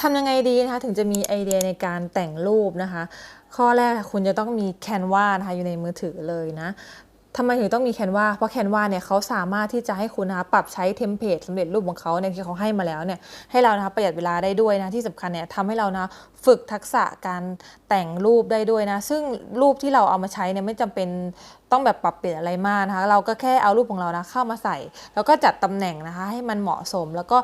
ทำยังไงดีนะคะ ถึงจะมีไอเดียในการแต่งรูปนะคะ ข้อแรกคุณจะต้องมีแคนวานะคะอยู่ในมือถือเลยนะทำไมถึงต้องมีแคนวาเพราะแคนวาเนี่ยเขาสามารถที่จะให้คุณนะคะปรับใช้เทมเพลตสำเร็จรูปของเขาเนี่ยที่เขาให้มาแล้วเนี่ยให้เรานะคะประหยัดเวลาได้ด้วยนะที่สำคัญเนี่ยทำให้เรานะฝึกทักษะการแต่งรูปได้ด้วยนะ ซึ่งรูปที่เราเอามาใช้เนี่ยไม่จำเป็นต้องแบบปรับเปลี่ยนอะไรมากนะคะเราก็แค่เอารูปของเรานะเข้ามาใส่ แล้วก็จัดตำแหน่งนะคะให้มันเหมาะสม แล้วก็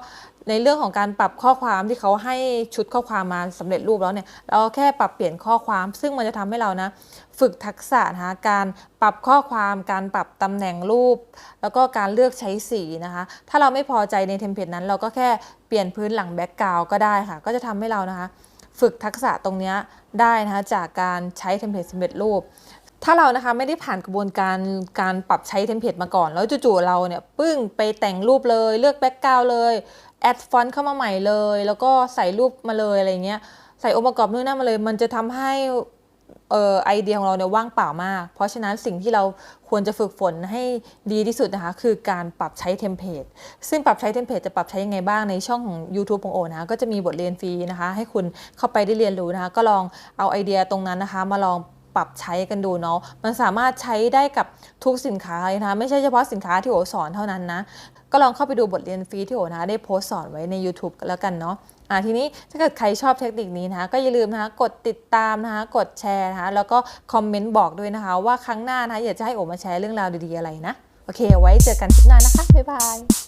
ในเรื่องของการปรับข้อความที่เขาให้ชุดข้อความมาสำเร็จรูปแล้วเนี่ยเราแค่ปรับเปลี่ยนข้อความ ซึ่งมันจะทำให้เรานะฝึกทักษะนะคะการปรับข้อความการปรับตำแหน่งรูป แล้วก็การเลือกใช้สีนะคะ ถ้าเราไม่พอใจในเทมเพลตนั้น เราก็แค่เปลี่ยนพื้นหลังแบ็กกราวก็ได้ค่ะ ก็จะทำให้เรานะคะ ฝึกทักษะตรงเนี้ยได้นะคะจากการใช้เทมเพลตสำเร็จรูป ถ้าเรานะคะไม่ได้ผ่านกระบวนการการปรับใช้เทมเพลตมาก่อน แล้วจู่ๆเราเนี่ยปึ้งไปแต่งรูปเลย เลือกแบ็กกราวเลยแอดฟอนต์เข้ามาใหม่เลย แล้วก็ใส่รูปมาเลยอะไรเงี้ยใส่องค์ประกอบนู่นนั่นมาเลย มันจะทำให้เออไอเดียของเราเนี่ยว่างเปล่ามาก เพราะฉะนั้นสิ่งที่เราควรจะฝึกฝนให้ดีที่สุดนะคะ คือการปรับใช้เทมเพลตซึ่งปรับใช้เทมเพลตจะปรับใช้ยังไงบ้างในช่องของ YouTube ของโอนะคะก็จะมีบทเรียนฟรีนะคะ ให้คุณเข้าไปได้เรียนรู้นะคะ ก็ลองเอาไอเดียตรงนั้นนะคะ มาลอง ปรับใช้กันดูเนาะมันสามารถใช้ได้กับทุกสินค้าเลยนะคะไม่ใช่เฉพาะสินค้าที่โอสอนเท่านั้นนะก็ลองเข้าไปดูบทเรียนฟรีที่โอนะคะได้โพสต์สอนไว้ใน YouTube แล้วกันเนาะอ่าทีนี้ถ้าเกิดใครชอบเทคนิคนี้นะคะก็อย่าลืมนะคะกดติดตามนะคะกดแชร์นะคะแล้วก็คอมเมนต์บอกด้วยนะคะ ว่าครั้งหน้านะคะอยากจะให้โอมาแชร์เรื่องราวดีๆอะไรนะโอเค ไว้เจอกันคลิปหน้านะคะบ๊ายบาย